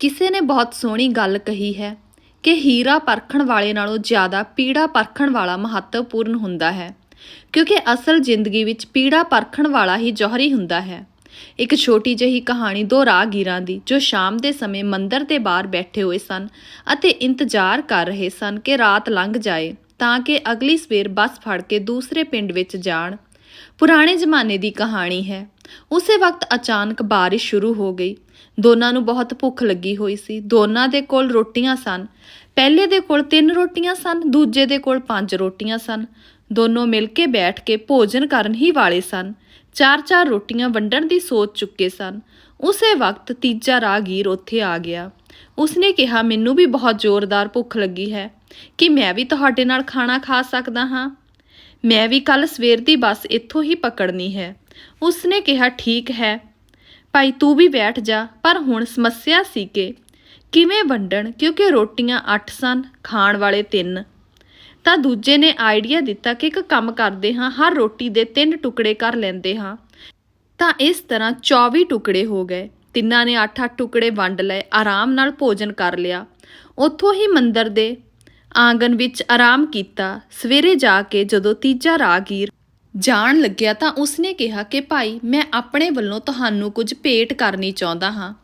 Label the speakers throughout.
Speaker 1: ਕਿਸੇ ਨੇ ਬਹੁਤ ਸੋਹਣੀ ਗੱਲ ਕਹੀ ਹੈ ਕਿ ਹੀਰਾ ਪਰਖਣ ਵਾਲੇ ਨਾਲੋਂ ਜ਼ਿਆਦਾ ਪੀੜਾ ਪਰਖਣ ਵਾਲਾ ਮਹੱਤਵਪੂਰਨ ਹੁੰਦਾ ਹੈ, ਕਿਉਂਕਿ ਅਸਲ ਜ਼ਿੰਦਗੀ ਵਿੱਚ ਪੀੜਾ ਪਰਖਣ ਵਾਲਾ ਹੀ ਜੋਹਰੀ ਹੁੰਦਾ ਹੈ। ਇੱਕ ਛੋਟੀ ਜਿਹੀ ਕਹਾਣੀ ਦੋ ਰਾਹਗੀਰਾਂ ਦੀ ਜੋ ਸ਼ਾਮ ਦੇ ਸਮੇਂ ਮੰਦਰ ਦੇ ਬਾਹਰ ਬੈਠੇ ਹੋਏ ਸਨ ਅਤੇ ਇੰਤਜ਼ਾਰ ਕਰ ਰਹੇ ਸਨ ਕਿ ਰਾਤ ਲੰਘ ਜਾਏ ਤਾਂ ਕਿ ਅਗਲੀ ਸਵੇਰ ਬੱਸ ਫੜ ਕੇ ਦੂਸਰੇ ਪਿੰਡ ਵਿੱਚ ਜਾਣ। ਪੁਰਾਣੇ ਜ਼ਮਾਨੇ ਦੀ ਕਹਾਣੀ ਹੈ। ਉਸੇ ਵਕਤ ਅਚਾਨਕ ਬਾਰਿਸ਼ ਸ਼ੁਰੂ ਹੋ ਗਈ। ਦੋਨਾਂ ਨੂੰ ਬਹੁਤ ਭੁੱਖ ਲੱਗੀ ਹੋਈ ਸੀ। ਦੋਨਾਂ ਦੇ ਕੋਲ ਰੋਟੀਆਂ ਸਨ। ਪਹਿਲੇ ਦੇ ਕੋਲ ਤਿੰਨ ਰੋਟੀਆਂ ਸਨ, ਦੂਜੇ ਦੇ ਕੋਲ ਪੰਜ ਰੋਟੀਆਂ ਸਨ। ਦੋਨੋਂ ਮਿਲ ਕੇ ਬੈਠ ਕੇ ਭੋਜਨ ਕਰਨ ਹੀ ਵਾਲੇ ਸਨ। ਚਾਰ ਚਾਰ ਰੋਟੀਆਂ ਵੰਡਣ ਦੀ ਸੋਚ ਚੁੱਕੇ ਸਨ। ਉਸੇ ਵਕਤ ਤੀਜਾ ਰਾਹਗੀਰ ਉੱਥੇ ਆ ਗਿਆ। ਉਸਨੇ ਕਿਹਾ, ਮੈਨੂੰ ਵੀ ਬਹੁਤ ਜ਼ੋਰਦਾਰ ਭੁੱਖ ਲੱਗੀ ਹੈ। ਕਿ ਮੈਂ ਵੀ ਤੁਹਾਡੇ ਨਾਲ ਖਾਣਾ ਖਾ ਸਕਦਾ ਹਾਂ? ਮੈਂ ਵੀ ਕੱਲ ਸਵੇਰ ਦੀ ਬੱਸ ਇੱਥੋਂ ਹੀ ਪਕੜਨੀ ਹੈ। ਉਸਨੇ ਕਿਹਾ, ਠੀਕ ਹੈ। ਭਾਈ, ਤੂੰ ਵੀ ਬੈਠ ਜਾ, ਪਰ ਹੁਣ ਸਮੱਸਿਆ ਸੀ ਕਿ ਕਿਵੇਂ ਵੰਡਣ, ਕਿਉਂਕਿ ਰੋਟੀਆਂ 8 ਸਨ, ਖਾਣ ਵਾਲੇ 3 ਤਾਂ ਦੂਜੇ ਨੇ ਆਈਡੀਆ ਦਿੱਤਾ ਕਿ ਇੱਕ ਕੰਮ ਕਰਦੇ ਹਾਂ, ਹਰ ਰੋਟੀ ਦੇ ਤਿੰਨ ਟੁਕੜੇ ਕਰ ਲੈਂਦੇ ਹਾਂ। ਤਾਂ ਇਸ ਤਰ੍ਹਾਂ 24 ਟੁਕੜੇ ਹੋ ਗਏ। ਤਿੰਨਾਂ ਨੇ 8-8 ਟੁਕੜੇ ਵੰਡ ਲਏ, ਆਰਾਮ ਨਾਲ ਭੋਜਨ ਕਰ ਲਿਆ। ਉੱਥੋਂ ਹੀ ਮੰਦਰ ਦੇ ਆਂਗਨ ਵਿੱਚ ਆਰਾਮ ਕੀਤਾ, ਸਵੇਰੇ ਜਾ ਕੇ ਜਦੋਂ ਤੀਜਾ ਰਾਹਗੀਰ ਜਾਣ ਲੱਗਿਆ ਤਾਂ ਉਸਨੇ ਕਿਹਾ ਕਿ, ਭਾਈ, ਮੈਂ ਆਪਣੇ ਵੱਲੋਂ ਤੁਹਾਨੂੰ ਕੁਝ ਭੇਟ ਕਰਨੀ ਚਾਹੁੰਦਾ ਹਾਂ।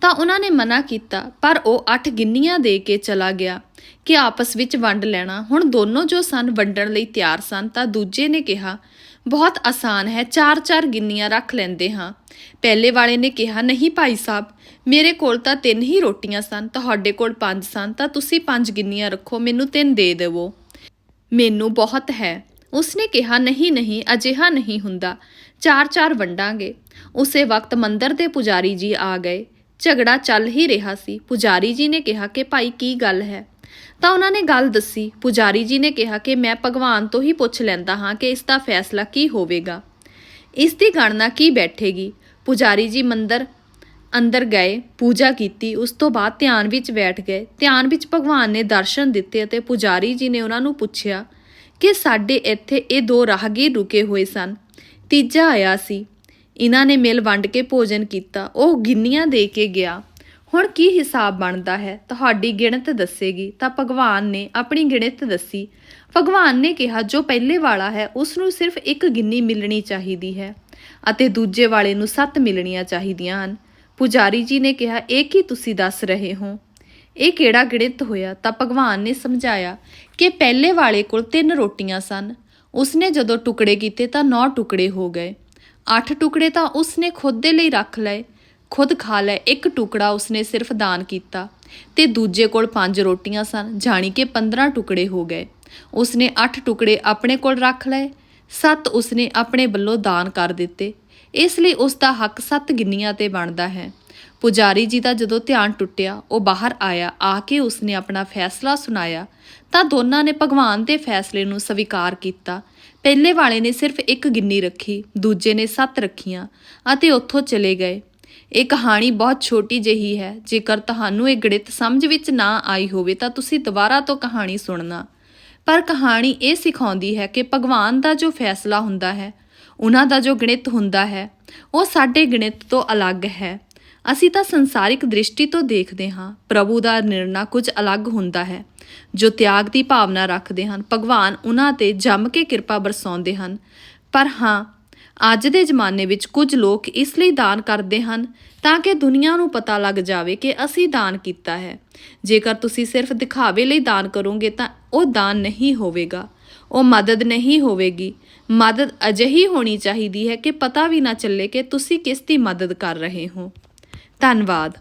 Speaker 1: ਤਾਂ ਉਹਨਾਂ ਨੇ ਮਨਾ ਕੀਤਾ, ਪਰ ਉਹ 8 ਗਿੰਨੀਆਂ ਦੇ ਕੇ ਚਲਾ ਗਿਆ ਕਿ ਆਪਸ ਵਿੱਚ ਵੰਡ ਲੈਣਾ। ਹੁਣ ਦੋਨੋਂ ਜੋ ਸਨ ਵੰਡਣ ਲਈ ਤਿਆਰ ਸਨ ਤਾਂ ਦੂਜੇ ਨੇ ਕਿਹਾ ਬਹੁਤ ਆਸਾਨ ਹੈ, ਚਾਰ ਚਾਰ ਗਿੰਨੀਆਂ ਰੱਖ ਲੈਂਦੇ ਹਾਂ। ਪਹਿਲੇ ਵਾਲੇ ਨੇ ਕਿਹਾ, ਨਹੀਂ ਭਾਈ ਸਾਹਿਬ, ਮੇਰੇ ਕੋਲ ਤਾਂ ਤਿੰਨ ਹੀ ਰੋਟੀਆਂ ਸਨ, ਤੁਹਾਡੇ ਕੋਲ ਪੰਜ ਸਨ, ਤਾਂ ਤੁਸੀਂ ਪੰਜ ਗਿੰਨੀਆਂ ਰੱਖੋ, ਮੈਨੂੰ ਤਿੰਨ ਦੇ ਦੇਵੋ। ਮੈਨੂੰ ਬਹੁਤ ਹੈ। ਉਸਨੇ ਕਿਹਾ, ਨਹੀਂ ਨਹੀਂ, ਅਜਿਹਾ ਨਹੀਂ ਹੁੰਦਾ। ਚਾਰ ਚਾਰ ਵੰਡਾਂਗੇ। ਉਸੇ ਵਕਤ ਮੰਦਰ ਦੇ ਪੁਜਾਰੀ ਜੀ ਆ ਗਏ। ਝਗੜਾ ਚੱਲ ਹੀ ਰਿਹਾ ਸੀ। ਪੁਜਾਰੀ ਜੀ ਨੇ ਕਿਹਾ ਕਿ ਭਾਈ, ਕੀ ਗੱਲ ਹੈ? ਤਾਂ ਉਹਨਾਂ ਨੇ ਗੱਲ ਦੱਸੀ। ਪੁਜਾਰੀ ਜੀ ਨੇ ਕਿਹਾ ਕਿ ਮੈਂ ਭਗਵਾਨ ਤੋਂ ਹੀ ਪੁੱਛ ਲੈਂਦਾ ਹਾਂ ਕਿ ਇਸ ਦਾ ਫੈਸਲਾ ਕੀ ਹੋਵੇਗਾ। ਇਸ ਦੀ ਗਣਨਾ ਕੀ ਬੈਠੇਗੀ? ਪੁਜਾਰੀ ਜੀ ਮੰਦਰ ਅੰਦਰ ਗਏ, ਪੂਜਾ ਕੀਤੀ, ਉਸ ਤੋਂ ਬਾਅਦ ਧਿਆਨ ਵਿੱਚ ਬੈਠ ਗਏ। ਧਿਆਨ ਵਿੱਚ ਭਗਵਾਨ ਨੇ ਦਰਸ਼ਨ ਦਿੱਤੇ ਅਤੇ ਪੁਜਾਰੀ ਜੀ ਨੇ ਉਹਨਾਂ ਨੂੰ ਪੁੱਛਿਆ ਕਿ ਸਾਡੇ ਇੱਥੇ ਇਹ ਦੋ ਰਾਹਗੀਰ ਰੁਕੇ ਹੋਏ ਸਨ। ਤੀਜਾ ਆਇਆ ਸੀ। ਇਹਨਾਂ ਨੇ ਮਿਲ ਵੰਡ ਕੇ ਭੋਜਨ ਕੀਤਾ। ਉਹ ਗਿੰਨੀਆਂ ਦੇ ਕੇ ਗਿਆ। ਹੁਣ ਕੀ ਹਿਸਾਬ ਬਣਦਾ ਹੈ? ਤੁਹਾਡੀ ਗਿਣਤ ਦੱਸੇਗੀ। ਤਾਂ ਭਗਵਾਨ ਨੇ ਆਪਣੀ ਗਿਣਤ ਦੱਸੀ। ਭਗਵਾਨ ਨੇ ਕਿਹਾ, ਜੋ ਪਹਿਲੇ ਵਾਲਾ ਹੈ ਉਸ ਨੂੰ ਸਿਰਫ ਇੱਕ ਗਿੰਨੀ ਮਿਲਣੀ ਚਾਹੀਦੀ ਹੈ ਅਤੇ ਦੂਜੇ ਵਾਲੇ ਨੂੰ ਸੱਤ ਮਿਲਣੀਆਂ ਚਾਹੀਦੀਆਂ ਹਨ। ਪੁਜਾਰੀ ਜੀ ਨੇ ਕਿਹਾ, ਇਹ ਕੀ ਤੁਸੀਂ ਦੱਸ ਰਹੇ ਹੋ? ਇਹ ਕਿਹੜਾ ਗਣਿਤ ਹੋਇਆ? ਤਾਂ ਭਗਵਾਨ ਨੇ ਸਮਝਾਇਆ ਕਿ ਪਹਿਲੇ ਵਾਲੇ ਕੋਲ ਤਿੰਨ ਰੋਟੀਆਂ ਸਨ। ਉਸਨੇ ਜਦੋਂ ਟੁਕੜੇ ਕੀਤੇ ਤਾਂ 9 ਟੁਕੜੇ ਹੋ ਗਏ। 8 ਟੁਕੜੇ ਤਾਂ ਉਸਨੇ ਖੁਦ ਦੇ ਲਈ ਰੱਖ ਲਏ। ਖੁਦ ਖਾ ਲੈ, ਇੱਕ ਟੁਕੜਾ ਉਸਨੇ ਸਿਰਫ ਦਾਨ ਕੀਤਾ ਤੇ ਦੂਜੇ ਕੋਲ ਪੰਜ ਰੋਟੀਆਂ ਸਨ, ਜਾਣੀ ਕਿ 15 ਟੁਕੜੇ ਹੋ ਗਏ। ਉਸਨੇ 8 ਟੁਕੜੇ ਆਪਣੇ ਕੋਲ ਰੱਖ ਲਏ 7 ਉਸਨੇ ਆਪਣੇ ਵੱਲੋਂ ਦਾਨ ਕਰ ਦਿੱਤੇ। ਇਸ ਲਈ ਉਸ ਦਾ ਹੱਕ 7 ਗਿੰਨੀਆਂ ਤੇ ਬਣਦਾ ਹੈ। ਪੁਜਾਰੀ ਜੀ ਦਾ ਜਦੋਂ ਧਿਆਨ ਟੁੱਟਿਆ, ਉਹ ਬਾਹਰ ਆਇਆ, ਆ ਕੇ ਉਸਨੇ ਆਪਣਾ ਫੈਸਲਾ ਸੁਣਾਇਆ, ਤਾਂ ਦੋਨਾਂ ਨੇ ਭਗਵਾਨ ਦੇ ਫੈਸਲੇ ਨੂੰ ਸਵੀਕਾਰ ਕੀਤਾ। ਪਹਿਲੇ ਵਾਲੇ ਨੇ ਸਿਰਫ ਇੱਕ ਗਿੰਨੀ ਰੱਖੀ, ਦੂਜੇ ਨੇ ਸੱਤ ਰੱਖੀਆਂ ਅਤੇ ਉੱਥੋਂ ਚਲੇ ਗਏ। ਇਹ ਕਹਾਣੀ ਬਹੁਤ ਛੋਟੀ ਜਿਹੀ ਹੈ। ਜੇਕਰ ਤੁਹਾਨੂੰ ਇਹ ਗਣਿਤ ਸਮਝ ਵਿੱਚ ਨਾ ਆਈ ਹੋਵੇ ਤਾਂ ਤੁਸੀਂ ਦੁਬਾਰਾ ਤੋਂ ਕਹਾਣੀ ਸੁਣਨਾ। ਪਰ ਕਹਾਣੀ ਇਹ ਸਿਖਾਉਂਦੀ ਹੈ ਕਿ ਭਗਵਾਨ ਦਾ ਜੋ ਫੈਸਲਾ ਹੁੰਦਾ ਹੈ, ਉਹਨਾਂ ਦਾ ਜੋ ਗਣਿਤ ਹੁੰਦਾ ਹੈ, ਉਹ ਸਾਡੇ ਗਣਿਤ ਤੋਂ ਅਲੱਗ ਹੈ। ਅਸੀਂ ਤਾਂ ਸੰਸਾਰਿਕ ਦ੍ਰਿਸ਼ਟੀ ਤੋਂ ਦੇਖਦੇ ਹਾਂ। ਪ੍ਰਭੂ ਦਾ ਨਿਰਣਾ ਕੁਝ ਅਲੱਗ ਹੁੰਦਾ ਹੈ। ਜੋ ਤਿਆਗ ਦੀ ਭਾਵਨਾ ਰੱਖਦੇ ਹਨ, ਭਗਵਾਨ ਉਹਨਾਂ ਤੇ ਜੰਮ ਕੇ ਕਿਰਪਾ ਬਰਸਾਉਂਦੇ ਹਨ। ਪਰ ਹਾਂ ਅੱਜ ਦੇ ਜ਼ਮਾਨੇ ਵਿੱਚ ਕੁਝ ਲੋਕ ਇਸ ਲਈ ਦਾਨ ਕਰਦੇ ਹਨ ਤਾਂ ਕਿ ਦੁਨੀਆ ਨੂੰ ਪਤਾ ਲੱਗ ਜਾਵੇ ਕਿ ਅਸੀਂ ਦਾਨ ਕੀਤਾ ਹੈ। ਜੇਕਰ ਤੁਸੀਂ ਸਿਰਫ ਦਿਖਾਵੇ ਲਈ ਦਾਨ ਕਰੋਗੇ ਤਾਂ ਉਹ ਦਾਨ ਨਹੀਂ ਹੋਵੇਗਾ। ਉਹ ਮਦਦ ਨਹੀਂ ਹੋਵੇਗੀ। ਮਦਦ ਅਜਿਹੀ ਹੋਣੀ ਚਾਹੀਦੀ ਹੈ ਕਿ ਪਤਾ ਵੀ ਨਾ ਚੱਲੇ ਕਿ ਤੁਸੀਂ ਕਿਸ ਦੀ ਮਦਦ ਕਰ ਰਹੇ ਹੋ। ਧੰਨਵਾਦ।